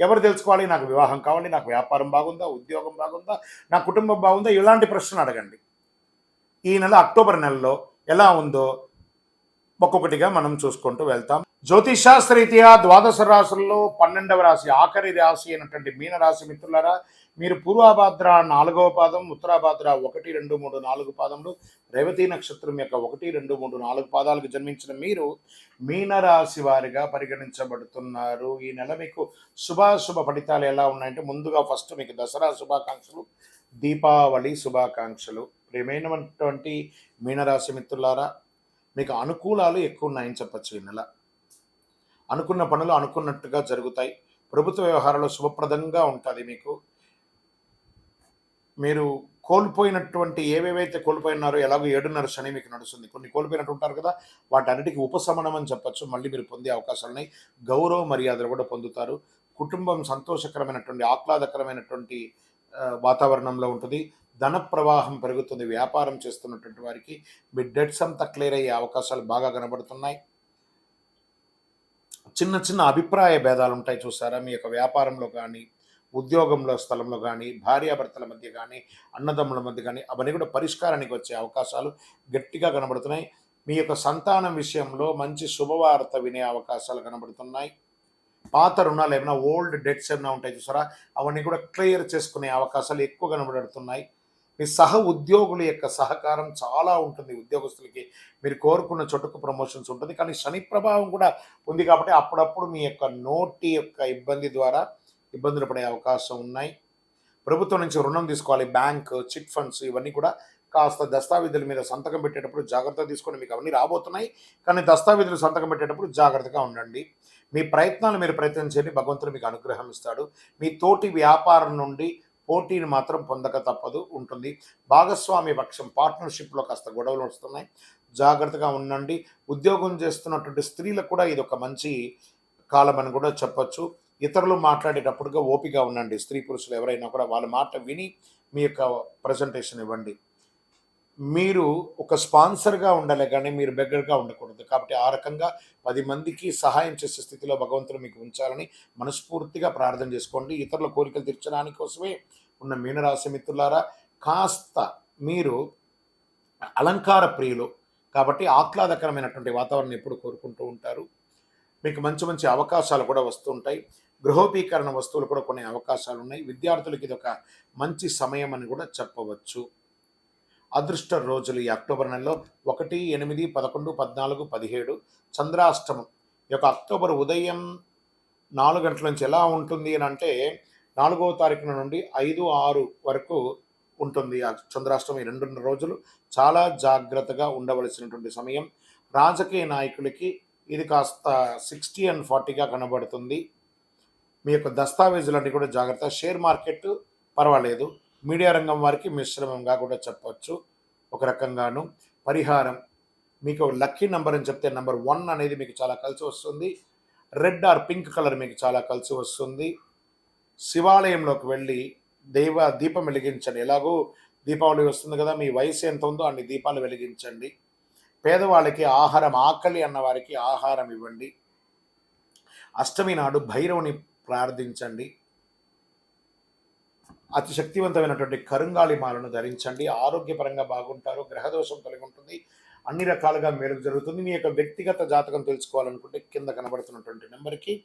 ఎవరు తెలుసుకోవాలి? నాకు వివాహం కావాలి నాకు వ్యాపారం బాగుందా ఉద్యోగం బాగుందా నా కుటుంబం బాగుందా? ఇలాంటి ప్రశ్నలు అడగండి. ఈ నెల అక్టోబర్ నెలలో ఎలా ఉందో ఒక్కొక్కటిగా మనం చూసుకుంటూ వెళ్తాం. జ్యోతిషాస్త్రరీత్యా ద్వాదశ రాశుల్లో పన్నెండవ రాశి ఆఖరి రాశి అయినటువంటి మీనరాశి మిత్రులారా మీరు పూర్వాభాద్ర నాలుగవ పాదం ఉత్తరాభాద్ర ఒకటి రెండు మూడు నాలుగు పాదములు రేవతి నక్షత్రం యొక్క ఒకటి రెండు మూడు నాలుగు పాదాలకు జన్మించిన మీరు మీనరాశి వారిగా పరిగణించబడుతున్నారు. ఈ నెల మీకు శుభాశుభ ఫలితాలు ఎలా ఉన్నాయంటే ముందుగా ఫస్ట్ మీకు దసరా శుభాకాంక్షలు దీపావళి శుభాకాంక్షలు. ప్రియమైనటువంటి మీనరాశి మిత్రులారా మీకు అనుకూలాలు ఎక్కువ ఉన్నాయని చెప్పచ్చు ఈ నెల. అనుకున్న పనులు అనుకున్నట్టుగా జరుగుతాయి. ప్రభుత్వ వ్యవహారాలు శుభప్రదంగా ఉంటుంది మీకు. మీరు కోల్పోయినటువంటి ఏవేవైతే కోల్పోయినారో ఎలాగో ఏడున్నర శని మీకు నడుస్తుంది. కొన్ని కోల్పోయినట్టు ఉంటారు కదా వాటన్నిటికీ ఉపశమనం అని చెప్పచ్చు. మళ్ళీ మీరు పొందే అవకాశాలు ఉన్నాయి గౌరవ మర్యాదలు కూడా పొందుతారు. కుటుంబం సంతోషకరమైనటువంటి ఆహ్లాదకరమైనటువంటి వాతావరణంలో ఉంటుంది. ధన ప్రవాహం పెరుగుతుంది. వ్యాపారం చేస్తున్నటువంటి వారికి మీ డెట్స్ అంతా క్లియర్ అయ్యే అవకాశాలు బాగా కనబడుతున్నాయి. చిన్న చిన్న అభిప్రాయ భేదాలు ఉంటాయి చూసారా? మీ యొక్క వ్యాపారంలో కానీ ఉద్యోగంలో స్థలంలో కానీ భార్యాభర్తల మధ్య కానీ అన్నదమ్ముల మధ్య కానీ అవన్నీ కూడా పరిష్కారానికి వచ్చే అవకాశాలు గట్టిగా కనబడుతున్నాయి. మీ యొక్క సంతానం విషయంలో మంచి శుభవార్త వినే అవకాశాలు కనబడుతున్నాయి. పాత రుణాలు ఏమైనా ఓల్డ్ డెట్స్ ఏమైనా ఉంటాయి చూసారా? అవన్నీ కూడా క్లియర్ చేసుకునే అవకాశాలు ఎక్కువ కనబడుతున్నాయి. మీ సహ ఉద్యోగుల యొక్క సహకారం చాలా ఉంటుంది ఉద్యోగస్తులకి. మీరు కోరుకున్న చోటుకు ప్రమోషన్స్ ఉంటుంది. కానీ శని ప్రభావం కూడా ఉంది కాబట్టి అప్పుడప్పుడు మీ యొక్క నోటి యొక్క ఇబ్బంది ద్వారా ఇబ్బందులు పడే అవకాశం ఉన్నాయి. ప్రభుత్వం నుంచి రుణం తీసుకోవాలి. బ్యాంక్ చిట్ ఫండ్స్ ఇవన్నీ కూడా కాస్త దస్తావేజుల మీద సంతకం పెట్టేటప్పుడు జాగ్రత్త తీసుకొని మీకు అవన్నీ రాబోతున్నాయి. కానీ దస్తావేజులు సంతకం పెట్టేటప్పుడు జాగ్రత్తగా ఉండండి. మీ ప్రయత్నాలు మీరు ప్రయత్నం చేయండి. భగవంతుడు మీకు అనుగ్రహం ఇస్తాడు. మీ తోటి వ్యాపారం నుండి పోటీని మాత్రం పొందక తప్పదు ఉంటుంది. భాగస్వామి పక్షం పార్ట్నర్షిప్లో కాస్త గొడవలు వస్తున్నాయి. జాగ్రత్తగా ఉండండి. ఉద్యోగం చేస్తున్నటువంటి స్త్రీలకు కూడా ఇది ఒక మంచి కాలం అని కూడా చెప్పొచ్చు. ఇతరులు మాట్లాడేటప్పుడుగా ఓపిక ఉండండి. స్త్రీ పురుషులు ఎవరైనా కూడా వాళ్ళ మాట విని మీ యొక్క ప్రజెంటేషన్ ఇవ్వండి. మీరు ఒక స్పాన్సర్గా ఉండాలి కానీ మీరు బెగ్గరగా ఉండకూడదు. కాబట్టి ఆ రకంగా పది మందికి సహాయం చేసే స్థితిలో భగవంతుడు మీకు ఉంచాలని మనస్ఫూర్తిగా ప్రార్థన చేసుకోండి. ఇతరుల కోరికలు తీర్చడానికి కోసమే ఉన్న మీనరాశి మిత్రులారా కాస్త మీరు అలంకార ప్రియులు కాబట్టి ఆహ్లాదకరమైనటువంటి వాతావరణం ఎప్పుడు కోరుకుంటూ ఉంటారు. మీకు మంచి మంచి అవకాశాలు కూడా వస్తుంటాయి గృహోపీకరణ వస్తువులు కూడా కొన్ని అవకాశాలు ఉన్నాయి. విద్యార్థులకి ఇది ఒక మంచి సమయం అని కూడా చెప్పవచ్చు. అదృష్ట రోజులు ఈ అక్టోబర్ నెలలో ఒకటి ఎనిమిది పదకొండు పద్నాలుగు పదిహేడు చంద్రాష్టమం. ఈ యొక్క అక్టోబర్ ఉదయం నాలుగు గంటల నుంచి ఎలా ఉంటుంది అని అంటే నాలుగవ తారీఖున నుండి ఐదు ఆరు వరకు ఉంటుంది ఆ చంద్రాష్టమి. ఈ రెండున్నర రోజులు చాలా జాగ్రత్తగా ఉండవలసినటువంటి సమయం. రాజకీయ నాయకులకి ఇది కాస్త సిక్స్టీ అండ్ ఫార్టీగా కనబడుతుంది. మీ యొక్క దస్తావేజులన్నీ కూడా జాగ్రత్త. షేర్ మార్కెట్ పర్వాలేదు. మీడియా రంగం వారికి మిశ్రమంగా కూడా చెప్పవచ్చు ఒక రకంగాను పరిహారం. మీకు లక్కీ నెంబర్ అని చెప్తే నెంబర్ వన్ అనేది మీకు చాలా కలిసి వస్తుంది. రెడ్ ఆర్ పింక్ కలర్ మీకు చాలా కలిసి వస్తుంది. శివాలయంలోకి వెళ్ళి దైవ దీపం వెలిగించండి. ఎలాగో దీపావళి వస్తుంది కదా మీ వయసు ఎంత ఉందో అన్ని దీపాలు వెలిగించండి. పేదవాళ్ళకి ఆహారం ఆకలి అన్న వారికి ఆహారం ఇవ్వండి. అష్టమి నాడు భైరవుని ప్రార్థించండి. అతి శక్తివంతమైనటువంటి కరుంగాలి మాలను ధరించండి. ఆరోగ్యపరంగా బాగుంటారు గ్రహదోషం కలిగి ఉంటుంది అన్ని రకాలుగా మేలు జరుగుతుంది. మీ యొక్క వ్యక్తిగత జాతకం తెలుసుకోవాలనుకుంటే కింద కనబడుతున్నటువంటి నెంబర్కి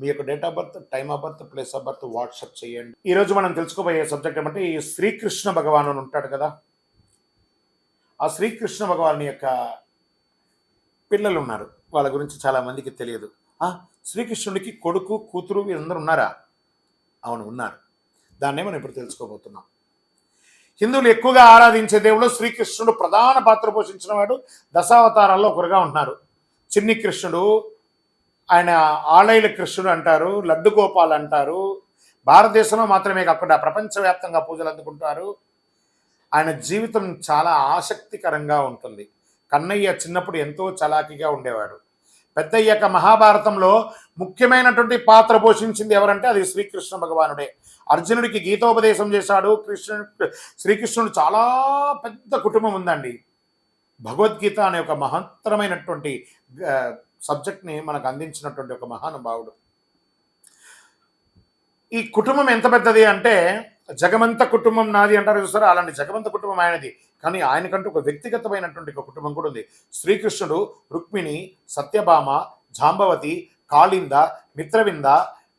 మీ యొక్క date of birth time of birth place of birth WhatsApp చేయండి. ఈరోజు మనం తెలుసుకోబోయే సబ్జెక్ట్ ఏమంటే ఈ శ్రీకృష్ణ భగవాను అని ఉంటాడు కదా. ఆ శ్రీకృష్ణ భగవాన్ యొక్క పిల్లలు ఉన్నారు వాళ్ళ గురించి చాలామందికి తెలియదు. శ్రీకృష్ణుడికి కొడుకు కూతురు వీరందరూ ఉన్నారా? అవును ఉన్నారు. దాన్నే మనం ఇప్పుడు తెలుసుకోబోతున్నాం. హిందువులు ఎక్కువగా ఆరాధించే దేవుడు శ్రీకృష్ణుడు ప్రధాన పాత్ర పోషించిన వాడు దశావతారాల్లో ఒకరుగా ఉన్నారు చిన్ని కృష్ణుడు ఆయన ఆలయల కృష్ణుడు అంటారు లడ్డు గోపాల్ అంటారు. భారతదేశంలో మాత్రమే కాకుండా ప్రపంచవ్యాప్తంగా పూజలు అందుకుంటారు. ఆయన జీవితం చాలా ఆసక్తికరంగా ఉంటుంది. కన్నయ్య చిన్నప్పుడు ఎంతో చలాకీగా ఉండేవాడు. పెద్దయ్యాక మహాభారతంలో ముఖ్యమైనటువంటి పాత్ర పోషించింది ఎవరంటే అది శ్రీకృష్ణ భగవానుడే. అర్జునుడికి గీతోపదేశం చేశాడు. కృష్ణుడు శ్రీకృష్ణుడు చాలా పెద్ద కుటుంబం ఉందండి. భగవద్గీత అనే ఒక మహత్తరమైనటువంటి సబ్జెక్ట్ని మనకు అందించినటువంటి ఒక మహానుభావుడు. ఈ కుటుంబం ఎంత పెద్దది అంటే జగమంత కుటుంబం నాది అంటారు చూసారా? అలాంటి జగమంత కుటుంబం ఆయనది. కానీ ఆయనకంటూ ఒక వ్యక్తిగతమైనటువంటి ఒక కుటుంబం కూడా ఉంది. శ్రీకృష్ణుడు రుక్మిణి సత్యభామ జాంబవతి కాళింద మిత్రవింద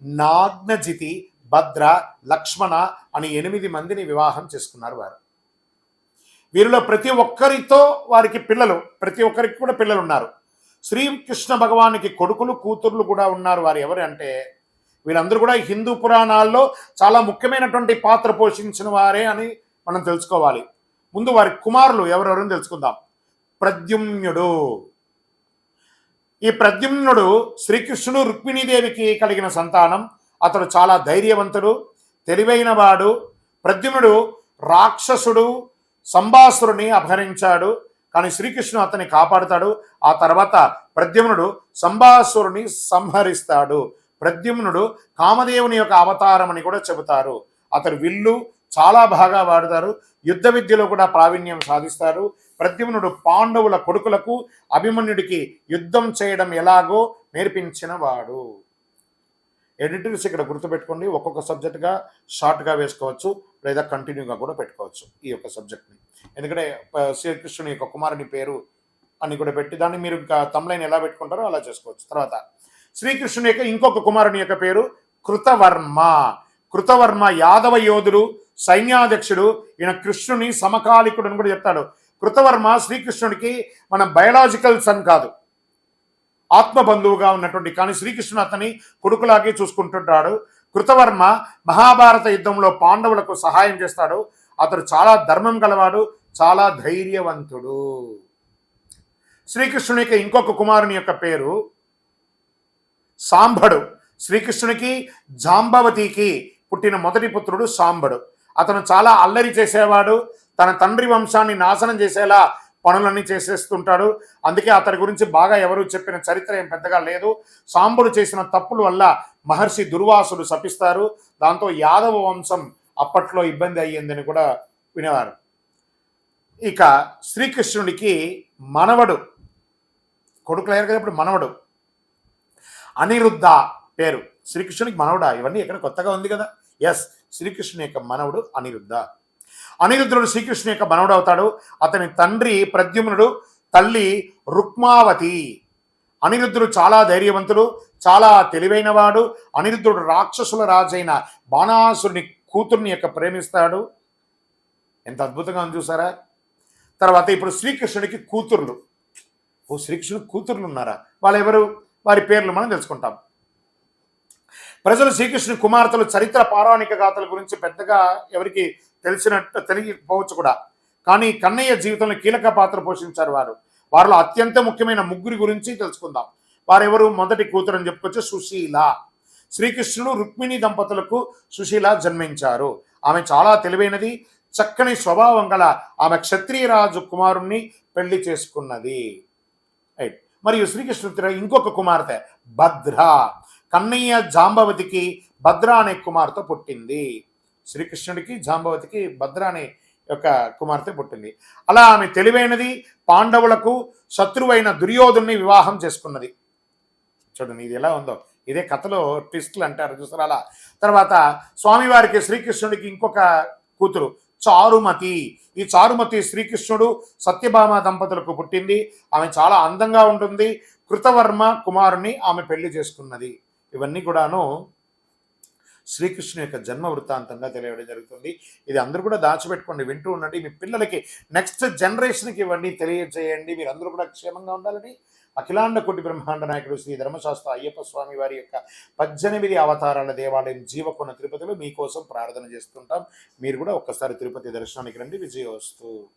నాగ్నజితి భద్ర లక్ష్మణ అని ఎనిమిది మందిని వివాహం చేసుకున్నారు వారు. వీరిలో ప్రతి ఒక్కరితో వారికి పిల్లలు ప్రతి ఒక్కరికి కూడా పిల్లలు ఉన్నారు. శ్రీకృష్ణ భగవానికి కొడుకులు కూతుర్లు కూడా ఉన్నారు వారు. ఎవరు అంటే వీళ్ళందరూ కూడా హిందూ పురాణాల్లో చాలా ముఖ్యమైనటువంటి పాత్ర పోషించిన వారే అని మనం తెలుసుకోవాలి. ముందు వారి కుమారులు ఎవరెవరని తెలుసుకుందాం. ప్రద్యుమ్నుడు. ఈ ప్రద్యుమ్నుడు శ్రీకృష్ణుడు రుక్మిణీదేవికి కలిగిన సంతానం. అతడు చాలా ధైర్యవంతుడు తెలివైన వాడు ప్రద్యుమ్నుడు రాక్షసుడు సంభాసురుని అపహరించాడు. కానీ శ్రీకృష్ణుడు అతన్ని కాపాడుతాడు. ఆ తర్వాత ప్రద్యుమ్నుడు సంభాసురుని సంహరిస్తాడు. ప్రద్యుమ్నుడు కామదేవుని యొక్క అవతారం అని కూడా చెబుతారు. అతడు విల్లు చాలా బాగా వాడతారు. యుద్ధ విద్యలో కూడా ప్రావీణ్యం సాధిస్తారు. ప్రద్యుమ్నుడు పాండవుల కొడుకులకు అభిమన్యుడికి యుద్ధం చేయడం ఎలాగో నేర్పించిన ఎడిటింగ్స్ ఇక్కడ గుర్తుపెట్టుకోండి. ఒక్కొక్క సబ్జెక్ట్గా షార్ట్గా వేసుకోవచ్చు లేదా కంటిన్యూగా కూడా పెట్టుకోవచ్చు ఈ యొక్క సబ్జెక్ట్ని ఎందుకంటే శ్రీకృష్ణుని యొక్క కుమారుని పేరు అని కూడా పెట్టి దాన్ని మీరు ఇంకా తమ్లైన్ ఎలా పెట్టుకుంటారో అలా చేసుకోవచ్చు. తర్వాత శ్రీకృష్ణుని యొక్క ఇంకొక కుమారుని యొక్క పేరు కృతవర్మ. కృతవర్మ యాదవ యోధుడు సైన్యాధ్యక్షుడు ఈయన కృష్ణుని సమకాలికుడు అని కూడా చెప్తాడు. కృతవర్మ శ్రీకృష్ణుడికి మన బయలాజికల్ సన్ కాదు. ఆత్మబంధువుగా ఉన్నటువంటి కానీ శ్రీకృష్ణుడు అతని కొడుకులాగే చూసుకుంటుంటాడు. కృతవర్మ మహాభారత యుద్ధంలో పాండవులకు సహాయం చేస్తాడు. అతడు చాలా ధర్మం గలవాడు చాలా ధైర్యవంతుడు. శ్రీకృష్ణుని యొక్క ఇంకొక కుమారుని యొక్క పేరు సాంబడు శ్రీకృష్ణునికి జాంబవతికి పుట్టిన మొదటి పుత్రుడు సాంబడు అతను చాలా అల్లరి చేసేవాడు తన తండ్రి వంశాన్ని నాశనం చేసేలా పనులన్నీ చేసేస్తుంటాడు. అందుకే అతని గురించి బాగా ఎవరు చెప్పిన చరిత్ర ఏం పెద్దగా లేదు. సాంబుడు చేసిన తప్పుల వల్ల మహర్షి దుర్వాసులు శపిస్తారు. దాంతో యాదవ వంశం అప్పట్లో ఇబ్బంది అయ్యిందని కూడా వినేవారు. ఇక శ్రీకృష్ణుడికి మనవడు కొడుకులు అయ్యారు కదా ఇప్పుడు మనవడు. అనిరుద్ధ పేరు. శ్రీకృష్ణునికి మనవడా? ఇవన్నీ ఇక్కడ కొత్తగా ఉంది కదా? ఎస్ శ్రీకృష్ణుని యొక్క మనవడు అనిరుద్ధ. అనిరుద్ధుడు శ్రీకృష్ణుని యొక్క మనవడు అవుతాడు. అతని తండ్రి ప్రద్యుమ్నుడు తల్లి రుక్మావతి. అనిరుద్ధుడు చాలా ధైర్యవంతుడు చాలా తెలివైనవాడు. అనిరుద్ధుడు రాక్షసుల రాజైన బాణాసురుని కూతుర్ని యొక్క ప్రేమిస్తాడు. ఎంత అద్భుతంగా ఉంది చూసారా? తర్వాత ఇప్పుడు శ్రీకృష్ణుడికి కూతుర్లు. ఓ శ్రీకృష్ణుడు కూతుర్లు ఉన్నారా? వాళ్ళు ఎవరు వారి పేర్లు మనం తెలుసుకుంటాం. ప్రజలు శ్రీకృష్ణుని కుమార్తెలు చరిత్ర పౌరాణిక గాథల గురించి పెద్దగా ఎవరికి తెలిసినట్టు తెలియకపోవచ్చు కూడా. కానీ కన్నయ్య జీవితంలో కీలక పాత్ర పోషించారు వారు. వారిలో అత్యంత ముఖ్యమైన ముగ్గురి గురించి తెలుసుకుందాం. వారెవరు? మొదటి కూతురు అని సుశీల. శ్రీకృష్ణుడు రుక్మిణి దంపతులకు సుశీల జన్మించారు. ఆమె చాలా తెలివైనది చక్కని స్వభావం గల ఆమె క్షత్రియరాజు కుమారుణ్ణి పెళ్ళి చేసుకున్నది. రైట్ మరియు శ్రీకృష్ణుడి ఇంకొక కుమార్తె భద్ర. కన్నయ్య జాంబవతికి భద్ర అనే కుమార్తె పుట్టింది. శ్రీకృష్ణుడికి జాంబవతికి భద్రాని యొక్క కుమార్తె పుట్టింది. అలా ఆమె తెలివైనది పాండవులకు శత్రువైన దుర్యోధుని వివాహం చేసుకున్నది. చూడండి ఇది ఎలా ఉందో. ఇదే కథలో ట్విస్ట్లు అంటారు చూసారు అలా. తర్వాత స్వామివారికి శ్రీకృష్ణుడికి ఇంకొక కూతురు చారుమతి. ఈ చారుమతి శ్రీకృష్ణుడు సత్యభామ దంపతులకు పుట్టింది. ఆమె చాలా అందంగా ఉంటుంది. కృతవర్మ కుమారుని ఆమె పెళ్ళి చేసుకున్నది. ఇవన్నీ కూడాను శ్రీకృష్ణు యొక్క జన్మ వృత్తాంతంగా తెలియడం జరుగుతుంది. ఇది అందరూ కూడా దాచిపెట్టుకోండి వింటూ ఉండండి. మీ పిల్లలకి నెక్స్ట్ జనరేషన్కి ఇవ్వండి తెలియజేయండి. మీరు అందరూ కూడా క్షేమంగా ఉండాలని అఖిలాండ కోటి బ్రహ్మాండ నాయకుడు శ్రీ ధర్మశాస్త్ర అయ్యప్ప స్వామి వారి యొక్క పద్దెనిమిది అవతారాల దేవాలయం జీవకున్న తిరుపతిలో మీకోసం ప్రార్థన చేస్తుంటాం. మీరు కూడా ఒక్కసారి తిరుపతి దర్శనానికి రండి. విజయోస్తు.